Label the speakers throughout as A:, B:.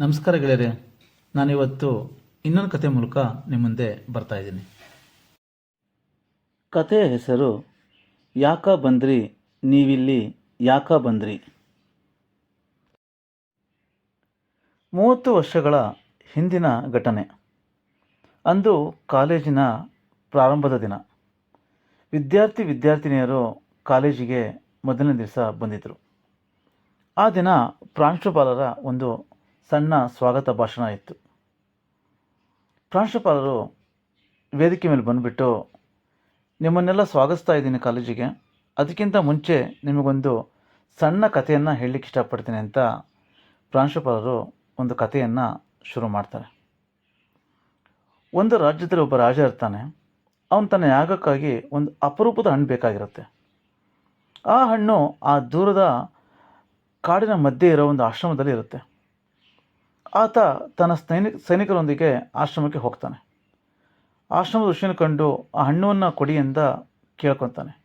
A: ನಮಸ್ಕಾರ ಗೆಳೆಯರೆ, ನಾನಿವತ್ತು ಇನ್ನೊಂದು ಕತೆ ಮೂಲಕ ನಿಮ್ಮ ಮುಂದೆ ಬರ್ತಾ ಇದ್ದೀನಿ. ಕಥೆಯ ಹೆಸರು, ಯಾಕ ಬಂದ್ರಿ, ನೀವಿಲ್ಲಿ ಯಾಕ ಬಂದ್ರಿ? ಮೂವತ್ತು ವರ್ಷಗಳ ಹಿಂದಿನ ಘಟನೆ. ಅಂದು ಕಾಲೇಜಿನ ಪ್ರಾರಂಭದ ದಿನ. ವಿದ್ಯಾರ್ಥಿ ವಿದ್ಯಾರ್ಥಿನಿಯರು ಕಾಲೇಜಿಗೆ ಮೊದಲನೇ ದಿವಸ ಬಂದಿದ್ದರು ಆ ದಿನ ಪ್ರಾಂಶುಪಾಲರ ಒಂದು ಸಣ್ಣ ಸ್ವಾಗತ ಭಾಷಣ ಇತ್ತು. ಪ್ರಾಂಶುಪಾಲರು ವೇದಿಕೆ ಮೇಲೆ ಬಂದುಬಿಟ್ಟು, ನಿಮ್ಮನ್ನೆಲ್ಲ ಸ್ವಾಗತಿಸ್ತಾ ಇದ್ದೀನಿ ಕಾಲೇಜಿಗೆ. ಅದಕ್ಕಿಂತ ಮುಂಚೆ ನಿಮಗೊಂದು ಸಣ್ಣ ಕಥೆಯನ್ನು ಹೇಳಲಿಕ್ಕೆ ಇಷ್ಟಪಡ್ತೀನಿ ಅಂತ ಪ್ರಾಂಶುಪಾಲರು ಒಂದು ಕಥೆಯನ್ನು ಶುರು ಮಾಡ್ತಾರೆ. ಒಂದು ರಾಜ್ಯದಲ್ಲಿ ಒಬ್ಬ ರಾಜ ಇರ್ತಾನೆ. ಅವನು ತನ್ನ ಯಾಗಕ್ಕಾಗಿ ಒಂದು ಅಪರೂಪದ ಹಣ್ಣು ಬೇಕಾಗಿರುತ್ತೆ. ಆ ಹಣ್ಣು ಆ ದೂರದ ಕಾಡಿನ ಮಧ್ಯೆ ಇರೋ ಒಂದು ಆಶ್ರಮದಲ್ಲಿ ಇರುತ್ತೆ. ಆತ ತನ್ನ ಸೈನಿಕ ಸೈನಿಕರೊಂದಿಗೆ ಆಶ್ರಮಕ್ಕೆ ಹೋಗ್ತಾನೆ. ಆಶ್ರಮದ ಋಷಿಯನ್ನು ಕಂಡು ಆ ಹಣ್ಣುವನ್ನು ಕೊಡಿ ಎಂದ ಕೇಳ್ಕೊತಾನೆ.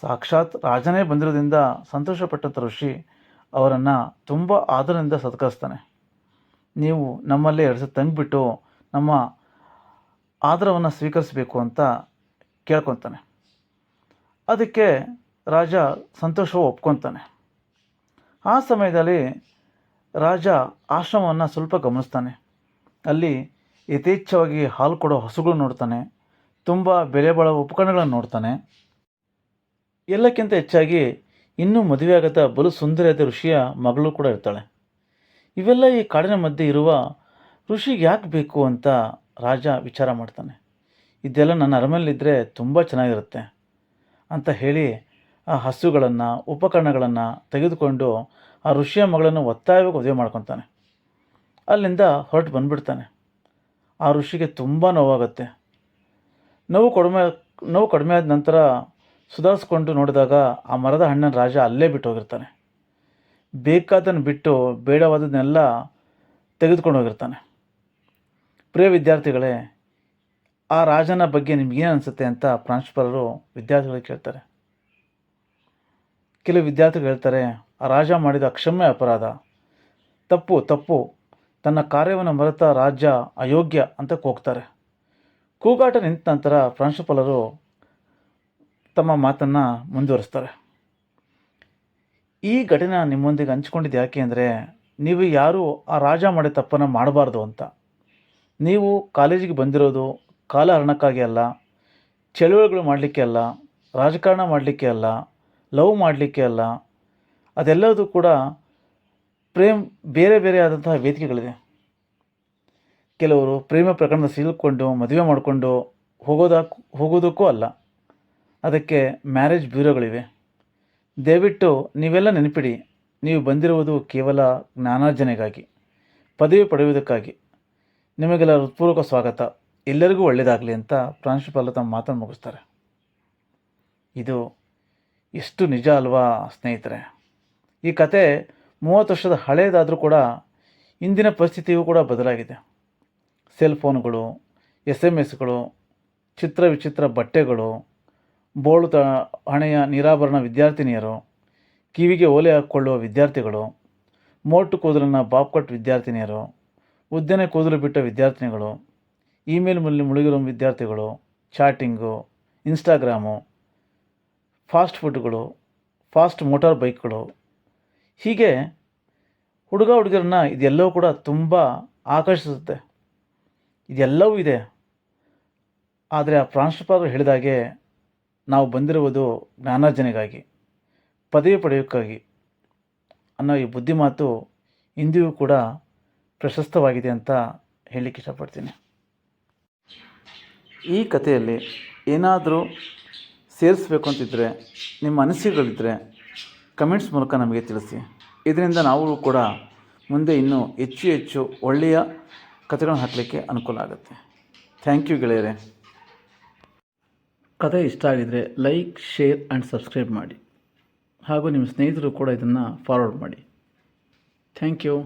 A: ಸಾಕ್ಷಾತ್ ರಾಜನೇ ಬಂದಿರೋದ್ರಿಂದ ಸಂತೋಷಪಟ್ಟಂಥ ಋಷಿ ಅವರನ್ನು ತುಂಬ ಆದರದಿಂದ ಸತ್ಕರಿಸ್ತಾನೆ. ನೀವು ನಮ್ಮಲ್ಲೇ ಎರಡು ತಂಗಿಬಿಟ್ಟು ನಮ್ಮ ಆದರವನ್ನು ಸ್ವೀಕರಿಸಬೇಕು ಅಂತ ಕೇಳ್ಕೊತಾನೆ. ಅದಕ್ಕೆ ರಾಜ ಸಂತೋಷವು ಒಪ್ಕೊತಾನೆ. ಆ ಸಮಯದಲ್ಲಿ ರಾಜ ಆಶ್ರಮವನ್ನು ಸ್ವಲ್ಪ ಗಮನಿಸ್ತಾನೆ. ಅಲ್ಲಿ ಯಥೇಚ್ಛವಾಗಿ ಹಾಲು ಕೊಡೋ ಹಸುಗಳು ನೋಡ್ತಾನೆ. ತುಂಬ ಬೆಲೆ ಬಾಳೋ ಉಪಕರಣಗಳನ್ನು ನೋಡ್ತಾನೆ. ಎಲ್ಲಕ್ಕಿಂತ ಹೆಚ್ಚಾಗಿ ಇನ್ನೂ ಮದುವೆಯಾಗದ ಬಲು ಸುಂದರಿಯಾದ ಋಷಿಯ ಮಗಳು ಕೂಡ ಇರ್ತಾಳೆ. ಇವೆಲ್ಲ ಈ ಕಾಡಿನ ಮಧ್ಯೆ ಇರುವ ಋಷಿಗೆ ಯಾಕೆ ಬೇಕು ಅಂತ ರಾಜ ವಿಚಾರ ಮಾಡ್ತಾನೆ. ಇದೆಲ್ಲ ನನ್ನ ಅರಮನೆಯಲ್ಲಿದ್ದರೆ ತುಂಬ ಚೆನ್ನಾಗಿರುತ್ತೆ ಅಂತ ಹೇಳಿ ಹಸುಗಳನ್ನು, ಉಪಕರಣಗಳನ್ನು ತೆಗೆದುಕೊಂಡು ಆ ಋಷಿಯ ಮಗಳನ್ನು ಒತ್ತಾಯವಾಗಿ ಮದುವೆ ಮಾಡ್ಕೊತಾನೆ. ಅಲ್ಲಿಂದ ಹೊರಟು ಬಂದುಬಿಡ್ತಾನೆ. ಆ ಋಷಿಗೆ ತುಂಬ ನೋವಾಗುತ್ತೆ. ನೋವು ಕಡಿಮೆ ನೋವು ಕಡಿಮೆ ಆದ ನಂತರ ಸುಧಾರಿಸ್ಕೊಂಡು ನೋಡಿದಾಗ ಆ ಮರದ ಹಣ್ಣನ್ನು ರಾಜ ಅಲ್ಲೇ ಬಿಟ್ಟು ಹೋಗಿರ್ತಾನೆ. ಬೇಕಾದನ್ನು ಬಿಟ್ಟು ಬೇಡವಾದದನ್ನೆಲ್ಲ ತೆಗೆದುಕೊಂಡು ಹೋಗಿರ್ತಾನೆ. ಪ್ರಿಯ ವಿದ್ಯಾರ್ಥಿಗಳೇ, ಆ ರಾಜನ ಬಗ್ಗೆ ನಿಮ್ಗೇನು ಅನಿಸುತ್ತೆ ಅಂತ ಪ್ರಾಂಶುಪಾಲರು ವಿದ್ಯಾರ್ಥಿಗಳಿಗೆ ಕೇಳ್ತಾರೆ. ಕೆಲವು ವಿದ್ಯಾರ್ಥಿಗಳು ಹೇಳ್ತಾರೆ ಆ ರಾಜ ಮಾಡಿದ ಅಕ್ಷಮ್ಯ ಅಪರಾಧ. ತಪ್ಪು ತಪ್ಪು. ತನ್ನ ಕಾರ್ಯವನ್ನು ಮರೆತ ರಾಜ್ಯ ಅಯೋಗ್ಯ ಅಂತ ಕೂಗ್ತಾರೆ ಕೂಗಾಟ ನಿಂತ ನಂತರ ಪ್ರಾಂಶುಪಾಲರು ತಮ್ಮ ಮಾತನ್ನು ಮುಂದುವರಿಸ್ತಾರೆ. ಈ ಘಟನೆ ನಿಮ್ಮೊಂದಿಗೆ ಹಂಚ್ಕೊಂಡಿದ್ದು ಯಾಕೆ ಅಂದರೆ, ನೀವು ಯಾರೂ ಆ ರಾಜ ಮಾಡಿದ ತಪ್ಪನ್ನು ಮಾಡಬಾರ್ದು ಅಂತ. ನೀವು ಕಾಲೇಜಿಗೆ ಬಂದಿರೋದು ಕಾಲಹರಣಕ್ಕಾಗಿ ಅಲ್ಲ, ಚಳುವಳಿಗಳು ಮಾಡಲಿಕ್ಕೆ ಅಲ್ಲ, ರಾಜಕಾರಣ ಮಾಡಲಿಕ್ಕೆ ಅಲ್ಲ ಲವ್ ಮಾಡಲಿಕ್ಕೆ ಅಲ್ಲ, ಅದೆಲ್ಲದೂ ಕೂಡ ಪ್ರೇಮ್ ಬೇರೆ ಬೇರೆ ಆದಂತಹ ವೇದಿಕೆಗಳಿದೆ. ಕೆಲವರು ಪ್ರೇಮ ಪ್ರಕರಣ ಸಿಲುಕೊಂಡು ಮದುವೆ ಮಾಡಿಕೊಂಡು ಹೋಗೋದಕ್ಕೂ ಹೋಗೋದಕ್ಕೂ ಅಲ್ಲ. ಅದಕ್ಕೆ ಮ್ಯಾರೇಜ್ ಬ್ಯೂರೋಗಳಿವೆ. ದಯವಿಟ್ಟು ನೀವೆಲ್ಲ ನೆನಪಿಡಿ, ನೀವು ಬಂದಿರುವುದು ಕೇವಲ ಜ್ಞಾನಾರ್ಜನೆಗಾಗಿ, ಪದವಿ ಪಡೆಯುವುದಕ್ಕಾಗಿ. ನಿಮಗೆಲ್ಲ ಹೃತ್ಪೂರ್ವಕ ಸ್ವಾಗತ. ಎಲ್ಲರಿಗೂ ಒಳ್ಳೆಯದಾಗಲಿ ಅಂತ ಪ್ರಾಂಶುಪಾಲ ತಮ್ಮ ಮಾತನ್ನು ಮುಗಿಸ್ತಾರೆ. ಇದು ಎಷ್ಟು ನಿಜ ಅಲ್ವಾ, ಸ್ನೇಹಿತರೆ? ಈ ಕತೆ ಮೂವತ್ತು ವರ್ಷದ ಹಳೆಯದಾದರೂ ಕೂಡ ಇಂದಿನ ಪರಿಸ್ಥಿತಿಯೂ ಕೂಡ ಬದಲಾಗಿದೆ. ಸೆಲ್ ಫೋನ್ಗಳು ಎಸ್ ಎಂ ಎಸ್ಗಳು ಚಿತ್ರ ವಿಚಿತ್ರ ಬಟ್ಟೆಗಳು ಬೋಳು ತ ಹಣೆಯ ನಿರಾಭರಣ ವಿದ್ಯಾರ್ಥಿನಿಯರು, ಕಿವಿಗೆ ಓಲೆ ಹಾಕ್ಕೊಳ್ಳುವ ವಿದ್ಯಾರ್ಥಿಗಳು, ಮೋಟು ಕೂದಲನ್ನು ಬಾಪ್ಕಟ್ ವಿದ್ಯಾರ್ಥಿನಿಯರು, ಉದ್ದನೆ ಕೂದಲು ಬಿಟ್ಟ ವಿದ್ಯಾರ್ಥಿನಿಗಳು, ಇಮೇಲ್ ಮೇಲೆ ಮುಳುಗಿರೋ ವಿದ್ಯಾರ್ಥಿಗಳು, ಚಾಟಿಂಗು, ಇನ್ಸ್ಟಾಗ್ರಾಮು ಫಾಸ್ಟ್ ಫುಡ್ಗಳು, ಫಾಸ್ಟ್ ಮೋಟಾರ್ ಬೈಕ್ಗಳು. ಹೀಗೆ ಹುಡುಗ ಹುಡುಗರನ್ನ ಇದೆಲ್ಲವೂ ಕೂಡ ತುಂಬ ಆಕರ್ಷಿಸುತ್ತೆ. ಇದೆಲ್ಲವೂ ಇದೆ. ಆದರೆ ಆ ಪ್ರಾಂಶುಪಾಲರು ಹೇಳಿದಾಗೆ ನಾವು ಬಂದಿರುವುದು ಜ್ಞಾನಾರ್ಜನೆಗಾಗಿ, ಪದವಿ ಪಡೆಯೋಕ್ಕಾಗಿ ಅನ್ನೋ ಈ ಬುದ್ಧಿಮಾತು ಇಂದಿಗೂ ಕೂಡ ಪ್ರಶಸ್ತವಾಗಿದೆ ಅಂತ ಹೇಳಲಿಕ್ಕೆ ಇಷ್ಟಪಡ್ತೀನಿ. ಈ ಕಥೆಯಲ್ಲಿ ಏನಾದರೂ ಸೇರಿಸ್ಬೇಕು ಅಂತಿದ್ದರೆ ನಿಮ್ಮ ಅನಿಸಿಕೆಗಳಿದ್ದರೆ ಕಮೆಂಟ್ಸ್ ಮೂಲಕ ನಮಗೆ ತಿಳಿಸಿ. ಇದರಿಂದ ನಾವು ಕೂಡ ಮುಂದೆ ಇನ್ನೂ ಹೆಚ್ಚು ಹೆಚ್ಚು ಒಳ್ಳೆಯ ಕಥೆಗಳನ್ನು ಹಾಕಲಿಕ್ಕೆ ಅನುಕೂಲ ಆಗುತ್ತೆ. ಥ್ಯಾಂಕ್ ಯು ಗೆಳೆಯರೆ. ಕಥೆ ಇಷ್ಟ ಆಗಿದರೆ ಲೈಕ್, ಶೇರ್ ಆ್ಯಂಡ್ ಸಬ್ಸ್ಕ್ರೈಬ್ ಮಾಡಿ. ಹಾಗೂ ನಿಮ್ಮ ಸ್ನೇಹಿತರು ಕೂಡ ಇದನ್ನು ಫಾರ್ವರ್ಡ್ ಮಾಡಿ. Thank you